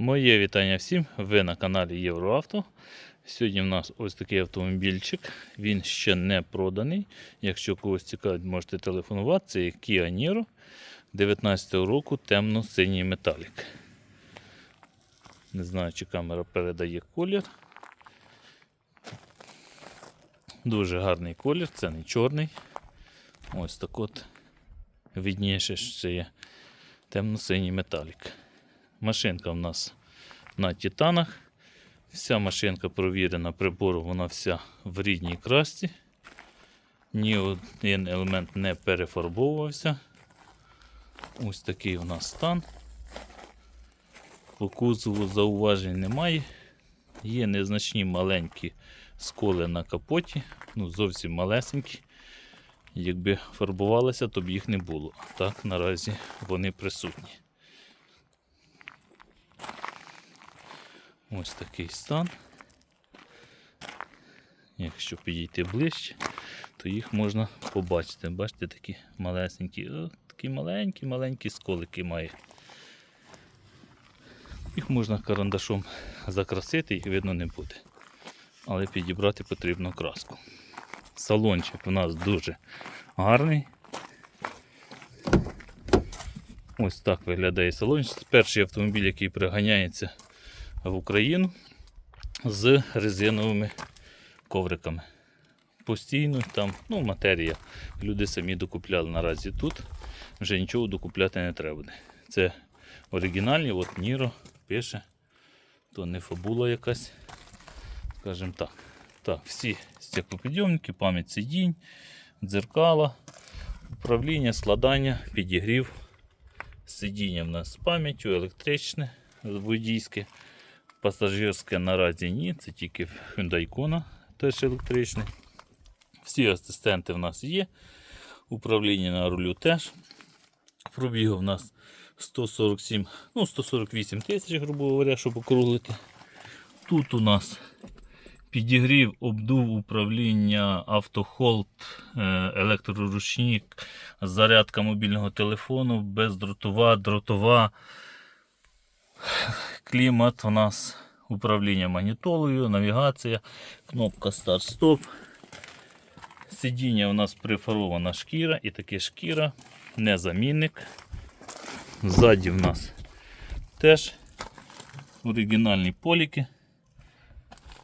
Моє вітання всім. Ви на каналі Євроавто. Сьогодні в нас ось такий автомобільчик. Він ще не проданий. Якщо когось цікавить, можете телефонувати. Це Kia Niro 19 року темно-синій металік. Не знаю, чи камера передає колір. Дуже гарний колір, це не чорний. Ось так от відніше ще є темно-синій металік. Машинка в нас на титанах. Вся машинка провірена прибором, вона вся в рідній красці. Ні один елемент не перефарбовувався. Ось такий у нас стан. По кузову зауважень немає. Є незначні маленькі сколи на капоті, ну зовсім малесенькі. Якби фарбувалися, то б їх не було. Так наразі вони присутні. Ось такий стан. Якщо підійти ближче, то їх можна побачити. Бачите, такі малесенькі, о, такі маленькі-маленькі сколики має. Їх можна карандашом закрасити, їх видно не буде. Але підібрати потрібно краску. Салончик у нас дуже гарний. Ось так виглядає салончик. Перший автомобіль, який приганяється в Україну з резиновими ковриками. Постійно там ну, матерія. Люди самі докупляли наразі тут. Вже нічого докупляти не треба. Це оригінальні, от Ніро пише. То не фабула якась. Скажімо так. Так, всі стеклопідйомники, пам'ять сидінь, дзеркала, управління, складання, підігрів. Сидіння в нас з пам'яттю, електричне, водійське. Пасажирське наразі ні, це тільки Hyundai Kona, теж електричний. Всі асистенти в нас є. Управління на рулю теж. Пробігу в нас 147, ну 148 тисяч, грубо говоря, щоб округлити. Тут у нас підігрів, обдув управління, автохолд, е, електроручник, зарядка мобільного телефону, бездротова, дротова. Клімат у нас управління магнітолою, навігація, кнопка старт-стоп. Сидіння у нас прифарована шкіра і таке шкіра, не замінник. Ззаді в нас теж оригінальні поліки.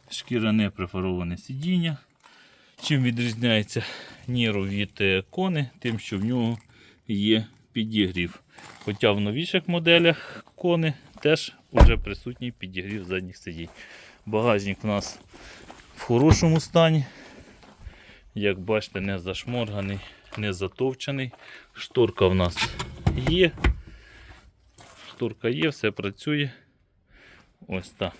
Шкіряне прифароване сидіння. Чим відрізняється Ніро від е, кони, тим, що в нього є підігрів. Хоча в новіших моделях кони теж вже присутній підігрів задніх сидінь. Багажник у нас в хорошому стані. Як бачите, не зашморганий, не затовчений. Шторка в нас є. Шторка є, все працює. Ось так.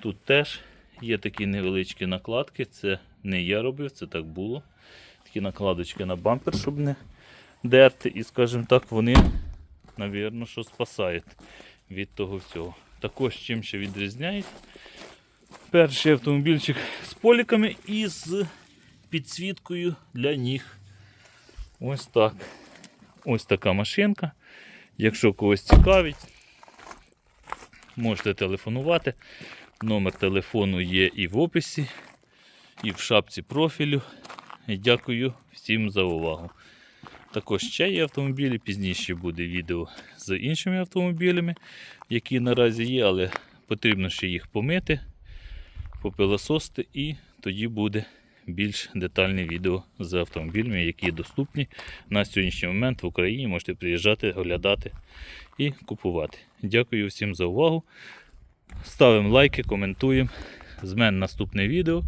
Тут теж є такі невеличкі накладки. Це не я робив, це так було. Такі накладочки на бампер, щоб не дерти. І, скажімо так, вони, навірно, що спасають від того всього. Також чим ще відрізняється. Перший автомобільчик з поліками і з підсвіткою для ніг. Ось так. Ось така машинка. Якщо когось цікавить, можете телефонувати. Номер телефону є і в описі, і в шапці профілю. Дякую всім за увагу. Також ще є автомобілі, пізніше буде відео з іншими автомобілями, які наразі є, але потрібно ще їх помити, попилососити і тоді буде більш детальне відео з автомобілями, які доступні на сьогоднішній момент в Україні. Можете приїжджати, оглядати і купувати. Дякую всім за увагу. Ставимо лайки, коментуємо. З мене наступне відео,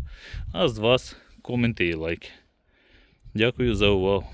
а з вас коменти і лайки. Дякую за увагу.